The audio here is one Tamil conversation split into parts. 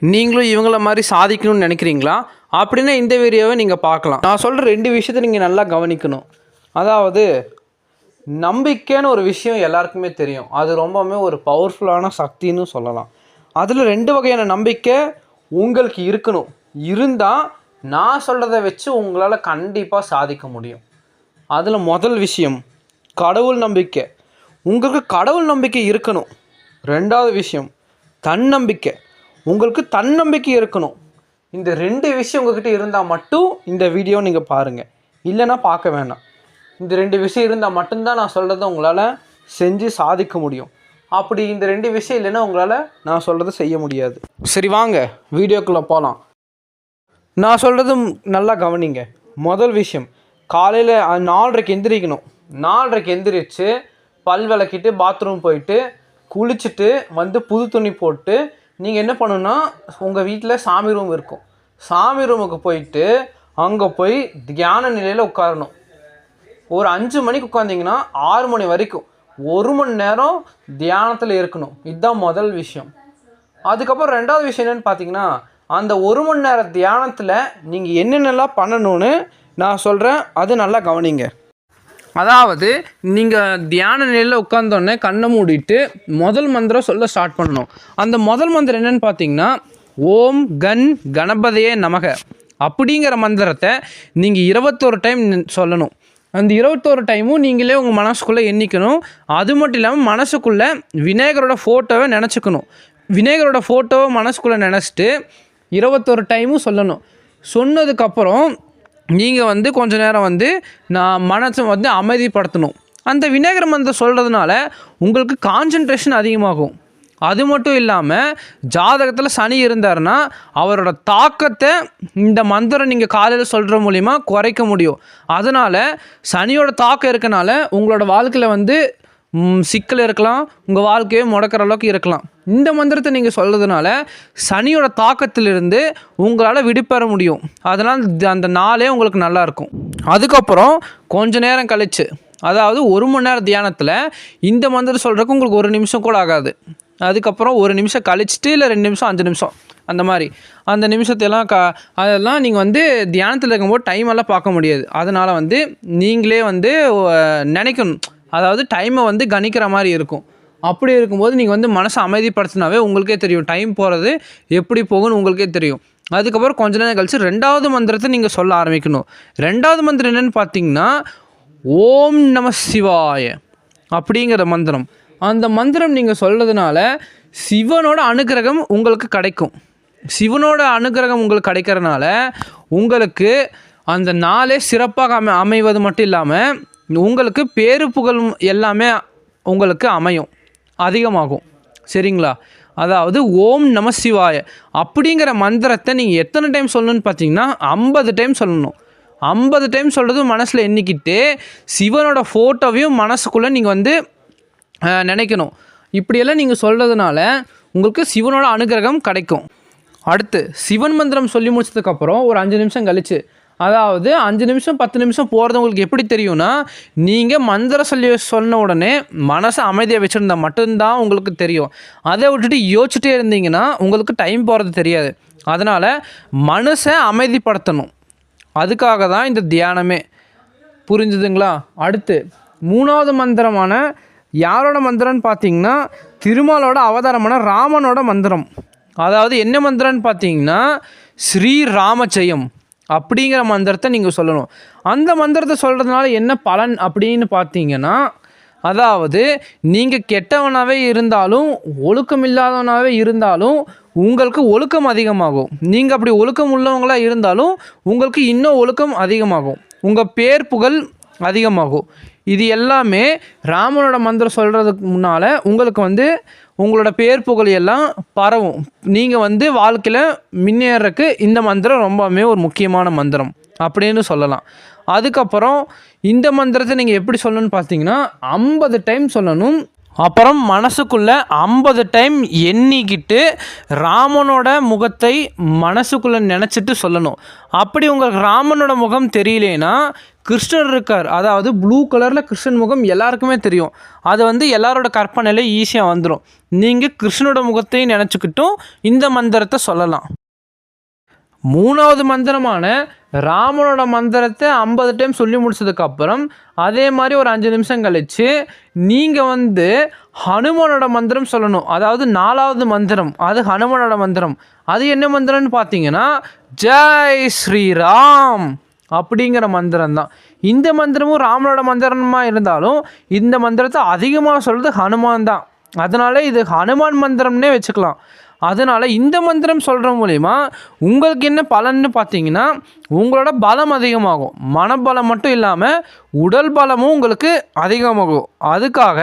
நீங்களும் இவங்கள மாதிரி சாதிக்கணும்னு நினைக்கிறீங்களா? அப்படின்னா இந்த வீடியோவை நீங்கள் பார்க்கலாம். நான் சொல்கிற ரெண்டு விஷயத்தை நீங்கள் நல்லா கவனிக்கணும். அதாவது நம்பிக்கைன்னு ஒரு விஷயம் எல்லாருக்குமே தெரியும். அது ரொம்பவுமே ஒரு பவர்ஃபுல்லான சக்தின்னு சொல்லலாம். அதில் ரெண்டு வகையான நம்பிக்கை உங்களுக்கு இருக்கணும். இருந்தால் நான் சொல்கிறத வச்சு உங்களால் கண்டிப்பாக சாதிக்க முடியும். அதில் முதல் விஷயம் கடவுள் நம்பிக்கை. உங்களுக்கு கடவுள் நம்பிக்கை இருக்கணும். ரெண்டாவது விஷயம் தன்னம்பிக்கை. உங்களுக்கு தன்னம்பிக்கை இருக்கணும். இந்த ரெண்டு விஷயம் உங்ககிட்ட இருந்தால் மட்டும் இந்த வீடியோ நீங்கள் பாருங்கள் இல்லைன்னா பார்க்க வேண்டாம் இந்த ரெண்டு விஷயம் இருந்தால் மட்டும்தான் நான் சொல்கிறத உங்களால் செஞ்சு சாதிக்க முடியும். அப்படி இந்த ரெண்டு விஷயம் இல்லைன்னா உங்களால் நான் சொல்கிறத செய்ய முடியாது. சரி வாங்க. வீடியோக்குள்ளே போகலாம் நான் சொல்கிறதும் நல்லா கவனிங்க. முதல் விஷயம் காலையில் நாலரைக்கு எந்திரிக்கணும். நாலரைக்கு எந்திரிச்சு பல் விளக்கிட்டு பாத்ரூம் போயிட்டு குளிச்சுட்டு வந்து புது துணி போட்டு நீங்கள் என்ன பண்ணணுன்னா உங்கள் வீட்டில் சாமி ரூம் இருக்கும். சாமி ரூமுக்கு போயிட்டு அங்கே போய் தியான நிலையில் உட்காரணும். ஒரு அஞ்சு மணிக்கு உட்காந்திங்கன்னா ஆறு மணி வரைக்கும். ஒரு மணி நேரம் தியானத்தில் இருக்கணும். இதுதான் முதல் விஷயம். அதுக்கப்புறம் ரெண்டாவது விஷயம் என்னென்னு பார்த்தீங்கன்னா அந்த ஒரு மணி நேர தியானத்தில் நீங்கள் என்னென்னலாம் பண்ணணும்னு நான் சொல்கிறேன் அது நல்லா கவனிங்க. அதாவது நீங்கள் தியான நிலையில் உட்காந்தோடனே கண்ணை மூடிட்டு முதல் மந்திரம் சொல்ல ஸ்டார்ட் பண்ணணும். அந்த முதல் மந்திரம் என்னென்னு பார்த்தீங்கன்னா ஓம் கன் கணபதியே நமக. அப்படிங்கிற மந்திரத்தை நீங்கள் இருபத்தோரு டைம் சொல்லணும். அந்த இருபத்தோரு டைமும் நீங்களே உங்கள் மனசுக்குள்ளே எண்ணிக்கணும். அது மட்டும் இல்லாமல் மனசுக்குள்ளே விநாயகரோட ஃபோட்டோவை நினச்சிக்கணும். விநாயகரோட ஃபோட்டோவை மனசுக்குள்ளே நினச்சிட்டு இருபத்தோரு டைமும் சொல்லணும். சொன்னதுக்கப்புறம் நீங்கள் வந்து கொஞ்ச நேரம் வந்து நான் மனசை வந்து அமைதிப்படுத்தணும். அந்த விநாயகர் மந்திரம் சொல்கிறதுனால உங்களுக்கு கான்சன்ட்ரேஷன் அதிகமாகும். அது மட்டும் இல்லாமல் ஜாதகத்தில் சனி இருந்தாருன்னா அவரோட தாக்கத்தை இந்த மந்திரம் நீங்கள் காலையில் சொல்கிற மூலிமா குறைக்க முடியும். அதனால் சனியோட தாக்கம் இருக்கனால உங்களோட வாழ்க்கையில் வந்து சிக்கல் இருக்கலாம் உங்கள் வாழ்க்கையை முடக்கிற அளவுக்கு இருக்கலாம். இந்த மந்திரத்தை நீங்கள் சொல்கிறதுனால சனியோட தாக்கத்திலிருந்து உங்களால் விடுபெற முடியும். அதனால் அந்த நாளே உங்களுக்கு நல்லாயிருக்கும் அதுக்கப்புறம் கொஞ்ச நேரம் கழிச்சு அதாவது ஒரு மணி நேரம் தியானத்தில் இந்த மந்திரம் சொல்கிறதுக்கு உங்களுக்கு ஒரு நிமிஷம் கூட ஆகாது. அதுக்கப்புறம் ஒரு நிமிஷம் கழிச்சிட்டு இல்லை ரெண்டு நிமிஷம் அஞ்சு நிமிஷம் அந்த மாதிரி. அந்த நிமிஷத்தையெல்லாம் க அதெல்லாம் நீங்கள் வந்து தியானத்தில் இருக்கும்போது டைம் எல்லாம் பார்க்க முடியாது. அதனால் வந்து நீங்களே வந்து நினைக்கணும். அதாவது டைமை வந்து கணிக்கிற மாதிரி இருக்கும். அப்படி இருக்கும்போது நீங்கள் வந்து மனசை அமைதிப்படுத்தினாவே உங்களுக்கே தெரியும். டைம் போகிறது எப்படி போகும்னு உங்களுக்கே தெரியும். அதுக்கப்புறம் கொஞ்ச நேரம் கழிச்சு ரெண்டாவது மந்திரத்தை நீங்கள் சொல்ல ஆரம்பிக்கணும். ரெண்டாவது மந்திரம் என்னென்னு பார்த்தீங்கன்னா ஓம் நம சிவாய அப்படிங்கிற மந்திரம். அந்த மந்திரம் நீங்கள் சொல்கிறதுனால சிவனோட அனுகிரகம் உங்களுக்கு கிடைக்கும். சிவனோட அனுகிரகம் உங்களுக்கு கிடைக்கிறனால உங்களுக்கு அந்த நாளே சிறப்பாக அமை அமைவது மட்டும் இல்லாமல் உங்களுக்கு பேரு புகழ் எல்லாமே உங்களுக்கு அமையும். அதிகமாகும். சரிங்களா? அதாவது ஓம் நம சிவாய. அப்படிங்கிற மந்திரத்தை நீங்கள் எத்தனை டைம் சொல்லணும்னு பார்த்தீங்கன்னா ஐம்பது டைம் சொல்லணும். ஐம்பது டைம் சொல்கிறது மனசில் எண்ணிக்கிட்டு சிவனோட ஃபோட்டோவையும் மனசுக்குள்ளே நீங்கள் வந்து நினைக்கணும். இப்படியெல்லாம் நீங்கள் சொல்கிறதுனால உங்களுக்கு சிவனோட அனுகிரகம் கிடைக்கும். அடுத்து சிவன் மந்திரம் சொல்லி முடிச்சதுக்கப்புறம் ஒரு அஞ்சு நிமிஷம் கழிச்சு அதாவது அஞ்சு நிமிஷம் பத்து நிமிஷம் போகிறது உங்களுக்கு எப்படி தெரியும்னா நீங்கள் மந்திரம் சொல்லி சொன்ன உடனே மனசை அமைதியாக வச்சுருந்தா மட்டும்தான் உங்களுக்கு தெரியும். அதை விட்டுட்டு யோசிச்சுட்டே இருந்தீங்கன்னா உங்களுக்கு டைம் போகிறது தெரியாது. அதனால் மனசை அமைதிப்படுத்தணும். அதுக்காக தான் இந்த தியானமே. புரிஞ்சுதுங்களா? அடுத்து மூணாவது மந்திரமான யாரோட மந்திரம்னு பார்த்தீங்கன்னா திருமாலோட அவதாரமான ராமனோட மந்திரம். அதாவது என்ன மந்திரம்னு பார்த்தீங்கன்னா ஸ்ரீ ராமஜெயம். அப்படிங்கிற மந்திரத்தை நீங்கள் சொல்லணும். அந்த மந்திரத்தை சொல்கிறதுனால என்ன பலன் அப்படின்னு பார்த்தீங்கன்னா அதாவது நீங்கள் கெட்டவனாகவே இருந்தாலும் ஒழுக்கம் இல்லாதவனாகவே இருந்தாலும் உங்களுக்கு ஒழுக்கம் அதிகமாகும். நீங்கள் அப்படி ஒழுக்கம் உள்ளவங்களாக இருந்தாலும் உங்களுக்கு இன்னும் ஒழுக்கம் அதிகமாகும். உங்கள் பேர் புகழ் அதிகமாகும். இது எல்லாமே ராமனோட மந்திரம் சொல்கிறதுக்கு முன்னால் உங்களுக்கு வந்து உங்களோட பேர் புகழ் எல்லாம் பரவும். நீங்கள் வந்து வாழ்க்கையில் முன்னேறக்கு இந்த மந்திரம் ரொம்பவுமே ஒரு முக்கியமான மந்திரம் அப்படின்னு சொல்லலாம். அதுக்கப்புறம் இந்த மந்திரத்தை நீங்கள் எப்படி சொல்லணும்னு பார்த்தீங்கன்னா ஐம்பது டைம் சொல்லணும். அப்புறம் மனசுக்குள்ளே ஐம்பது டைம் எண்ணிக்கிட்டு ராமனோட முகத்தை மனசுக்குள்ளே நினச்சிட்டு சொல்லணும். அப்படி உங்களுக்கு ராமனோட முகம் தெரியலேனா கிருஷ்ணர் இருக்கார். அதாவது ப்ளூ கலரில் கிருஷ்ணன் முகம் எல்லாருக்குமே தெரியும். அது வந்து எல்லாரோட கற்பனையில் ஈஸியாக வந்துடும் நீங்கள் கிருஷ்ணனோட முகத்தையும் நினச்சிக்கிட்டும் இந்த மந்திரத்தை சொல்லலாம். மூணாவது மந்திரமான ராமனோட மந்திரத்தை ஐம்பது டைம் சொல்லி முடிச்சதுக்கப்புறம் அதே மாதிரி ஒரு அஞ்சு நிமிஷம் கழித்து நீங்கள் வந்து ஹனுமனோட மந்திரம் சொல்லணும். அதாவது நாலாவது மந்திரம். அது ஹனுமனோட மந்திரம். அது என்ன மந்திரம்னு பார்த்தீங்கன்னா ஜெய் ஸ்ரீராம் அப்படிங்கிற மந்திரம் தான் இந்த மந்திரமும் ராமனோட மந்திரமாக இருந்தாலும் இந்த மந்திரத்தை அதிகமாக சொல்கிறது ஹனுமான் தான். அதனால இது ஹனுமான் மந்திரம்னே வச்சுக்கலாம். அதனால் இந்த மந்திரம் சொல்கிற மூலிமா உங்களுக்கு என்ன பலன்னு பார்த்தீங்கன்னா உங்களோட பலம் அதிகமாகும். மனபலம் மட்டும் இல்லாமல் உடல் பலமும் உங்களுக்கு அதிகமாகும். அதுக்காக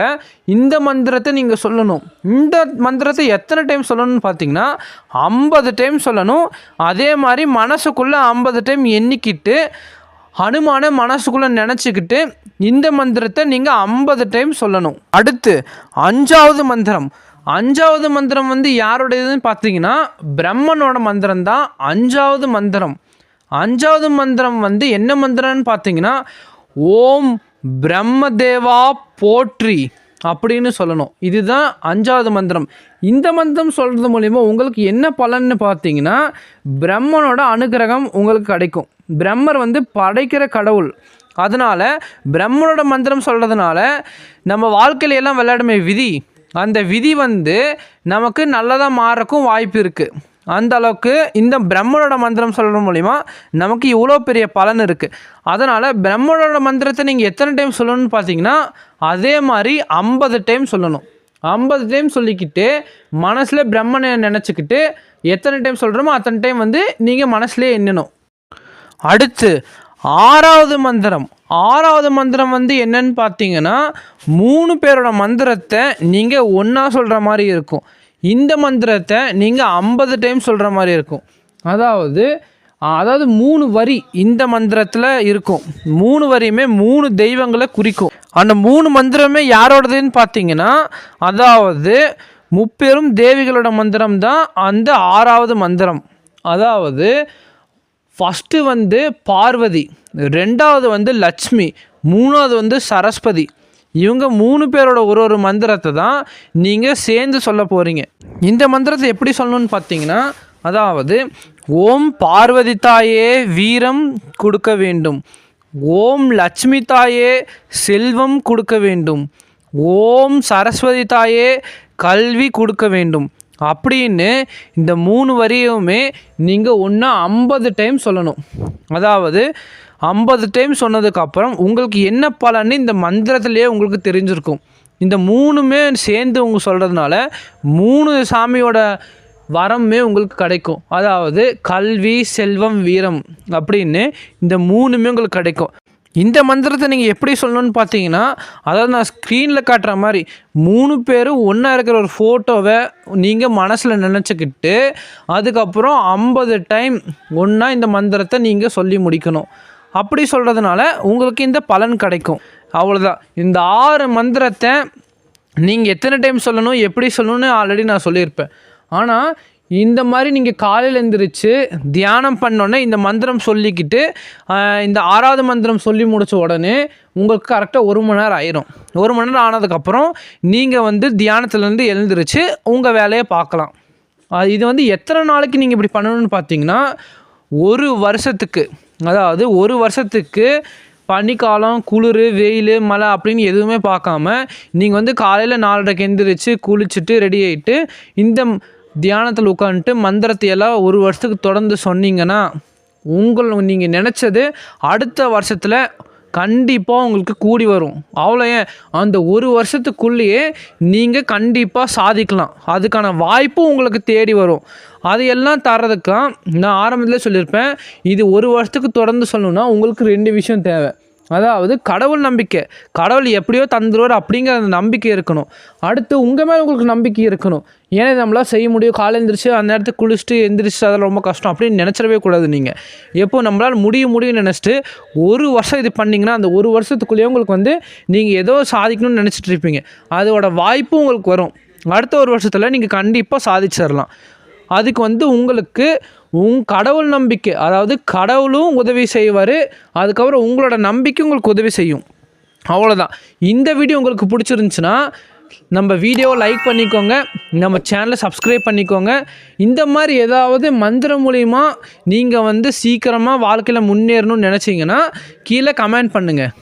இந்த மந்திரத்தை நீங்கள் சொல்லணும். இந்த மந்திரத்தை எத்தனை டைம் சொல்லணும்னு பார்த்தீங்கன்னா ஐம்பது டைம் சொல்லணும். அதே மாதிரி மனசுக்குள்ளே ஐம்பது டைம் எண்ணிக்கிட்டு ஹனுமான மனசுக்குள்ளே நினச்சிக்கிட்டு இந்த மந்திரத்தை நீங்கள் ஐம்பது டைம் சொல்லணும். அடுத்து அஞ்சாவது மந்திரம். அஞ்சாவது மந்திரம் வந்து யாருடையதுன்னு பார்த்தீங்கன்னா பிரம்மனோட மந்திரம் தான் அஞ்சாவது மந்திரம். அஞ்சாவது மந்திரம் வந்து என்ன மந்திரம்னு பார்த்தீங்கன்னா ஓம் பிரம்மதேவா போற்றி அப்படின்னு சொல்லணும். இதுதான் அஞ்சாவது மந்திரம். இந்த மந்திரம் சொல்கிறது மூலிமா உங்களுக்கு என்ன பலன்னு பார்த்தீங்கன்னா பிரம்மனோட அனுகிரகம் உங்களுக்கு கிடைக்கும். பிரம்மர் வந்து படைக்கிற கடவுள். அதனால் பிரம்மனோட மந்திரம் சொல்கிறதுனால நம்ம வாழ்க்கையில எல்லாம் விளையாடுமே விதி அந்த விதி வந்து நமக்கு நல்லதாக மாறக்கும் வாய்ப்பு இருக்குது அந்த அளவுக்கு இந்த பிரம்மனோட மந்திரம் சொல்கிற மூலிமா நமக்கு இவ்வளோ பெரிய பலன் இருக்குது அதனால் பிரம்மனோட மந்திரத்தை நீங்கள் எத்தனை டைம் சொல்லணும்னு பார்த்தீங்கன்னா அதே மாதிரி ஐம்பது டைம் சொல்லணும். ஐம்பது டைம் சொல்லிக்கிட்டு மனசில் பிரம்மனை நினச்சிக்கிட்டு எத்தனை டைம் சொல்கிறோமோ அத்தனை டைம் வந்து நீங்கள் மனசுலேயே எண்ணணும். அடுத்து ஆறாவது மந்திரம். ஆறாவது மந்திரம் வந்து என்னன்னு பார்த்தீங்கன்னா மூணு பேரோட மந்திரத்தை நீங்கள் ஒன்றா சொல்கிற மாதிரி இருக்கும். இந்த மந்திரத்தை நீங்கள் ஐம்பது டைம் சொல்கிற மாதிரி இருக்கும். அதாவது அதாவது மூணு வரி இந்த மந்திரத்தில் இருக்கும். மூணு வரியுமே மூணு தெய்வங்களை குறிக்கும். அந்த மூணு மந்திரமே யாரோடதுன்னு பார்த்தீங்கன்னா அதாவது முப்பெரும் தேவிகளோட மந்திரம் தான் அந்த ஆறாவது மந்திரம். அதாவது ஃபஸ்ட்டு வந்து பார்வதி ரெண்டாவது வந்து லட்சுமி மூணாவது வந்து சரஸ்வதி. இவங்க மூணு பேரோட ஒரு ஒரு மந்திரத்தை தான் நீங்கள் சேர்ந்து சொல்ல போகிறீங்க இந்த மந்திரத்தை எப்படி சொல்லணும்னு பார்த்தீங்கன்னா அதாவது ஓம் பார்வதி தாயே வீரம் கொடுக்க வேண்டும். ஓம் லட்சுமி தாயே செல்வம் கொடுக்க வேண்டும். ஓம் சரஸ்வதி தாயே கல்வி கொடுக்க வேண்டும். அப்படின்னு இந்த மூணு வரியுமே நீங்கள் ஒன்றா ஐம்பது டைம் சொல்லணும். அதாவது ஐம்பது டைம் சொன்னதுக்கப்புறம் உங்களுக்கு என்ன பலன்னு இந்த மந்திரத்திலேயே உங்களுக்கு தெரிஞ்சிருக்கும். இந்த மூணுமே சேர்ந்து உங்க சொல்கிறதுனால மூணு சாமியோட வரமே உங்களுக்கு கிடைக்கும். அதாவது கல்வி செல்வம் வீரம் அப்படின்னு இந்த மூணுமே உங்களுக்கு கிடைக்கும். இந்த மந்திரத்தை நீங்கள் எப்படி சொல்லணும்னு பார்த்தீங்கன்னா அதாவது நான் ஸ்க்ரீனில் காட்டுற மாதிரி மூணு பேரும் ஒன்றா இருக்கிற ஒரு ஃபோட்டோவை நீங்கள் மனசில் நினச்சிக்கிட்டு அதுக்கப்புறம் ஐம்பது டைம் ஒன்றா இந்த மந்திரத்தை நீங்கள் சொல்லி முடிக்கணும். அப்படி சொல்கிறதுனால உங்களுக்கு இந்த பலன் கிடைக்கும். அவ்வளோதான் இந்த ஆறு மந்திரத்தை நீங்கள் எத்தனை டைம் சொல்லணும் எப்படி சொல்லணும்னு ஆல்ரெடி நான் சொல்லியிருப்பேன். ஆனால் இந்த மாதிரி நீங்கள் காலையில் எழுந்திரிச்சு தியானம் பண்ணோன்னே இந்த மந்திரம் சொல்லிக்கிட்டு இந்த ஆறாவது மந்திரம் சொல்லி முடித்த உடனே உங்களுக்கு கரெக்டாக ஒரு மணி நேரம் ஆயிரும். ஒரு மணி நேரம் ஆனதுக்கப்புறம் நீங்கள் வந்து தியானத்துலேருந்து எழுந்திரிச்சு உங்கள் வேலையை பார்க்கலாம். அது இது வந்து எத்தனை நாளைக்கு நீங்கள் இப்படி பண்ணணும்னு பார்த்தீங்கன்னா ஒரு வருஷத்துக்கு அதாவது ஒரு வருஷத்துக்கு பனிக்காலம் குளிர் வெயில் மழை அப்படின்னு எதுவுமே பார்க்காம நீங்கள் வந்து காலையில் நாலரைக்கு எந்திரிச்சு குளிச்சுட்டு ரெடி ஆகிட்டு இந்த தியானத்தில் உட்காந்துட்டு மந்திரத்தை எல்லாம் ஒரு வருஷத்துக்கு தொடர்ந்து சொன்னீங்கன்னா உங்கள் நீங்கள் நினச்சது அடுத்த வருஷத்தில் கண்டிப்பாக உங்களுக்கு கூடி வரும். அவ்வளோ ஏன்? அந்த ஒரு வருஷத்துக்குள்ளேயே நீங்கள் கண்டிப்பாக சாதிக்கலாம். அதுக்கான வாய்ப்பும் உங்களுக்கு தேடி வரும். அதையெல்லாம் எல்லாம் தரதுக்காக நான் ஆரம்பத்திலே சொல்லியிருப்பேன். இது ஒரு வருஷத்துக்கு தொடர்ந்து சொல்லணும்னா உங்களுக்கு ரெண்டு விஷயம் தேவை. அதாவது கடவுள் நம்பிக்கை. கடவுள் எப்படியோ தந்துருவார் அப்படிங்கிற அந்த நம்பிக்கை இருக்கணும். அடுத்து உங்கள் மேலே உங்களுக்கு நம்பிக்கை இருக்கணும். ஏன்னா நம்மளால் செய்ய முடியும்? காலை எழுந்திரிச்சு அந்த நேரத்துக்கு குளிச்சுட்டு எந்திரிச்சு அதெல்லாம் ரொம்ப கஷ்டம் அப்படின்னு நினச்சிடவே கூடாது நீங்கள் எப்போ நம்மளால் முடியும் முடியும் நினச்சிட்டு ஒரு வருஷம் இது பண்ணிங்கன்னா அந்த ஒரு வருஷத்துக்குள்ளேயே உங்களுக்கு வந்து நீங்கள் ஏதோ சாதிக்கணும்னு நினச்சிட்டு இருப்பீங்க. அதோட வாய்ப்பும் உங்களுக்கு வரும். அடுத்த ஒரு வருஷத்தில் நீங்கள் கண்டிப்பாக சாதிச்சிடலாம். அதுக்கு வந்து உங்களுக்கு உங் கடவுள் நம்பிக்கை அதாவது கடவுளும் உதவி செய்வார் அதுக்கப்புறம் உங்களோட நம்பிக்கை உங்களுக்கு உதவி செய்யும். அவ்வளோதான் இந்த வீடியோ உங்களுக்கு பிடிச்சிருந்துச்சுன்னா நம்ம வீடியோவை லைக் பண்ணிக்கோங்க நம்ம சேனலை சப்ஸ்கிரைப் பண்ணிக்கோங்க. இந்த மாதிரி ஏதாவது மந்திரம் மூலிமா நீங்கள் வந்து சீக்கிரமாக வாழ்க்கையில் முன்னேறணும்னு நினச்சிங்கன்னா கீழே கமெண்ட் பண்ணுங்கள்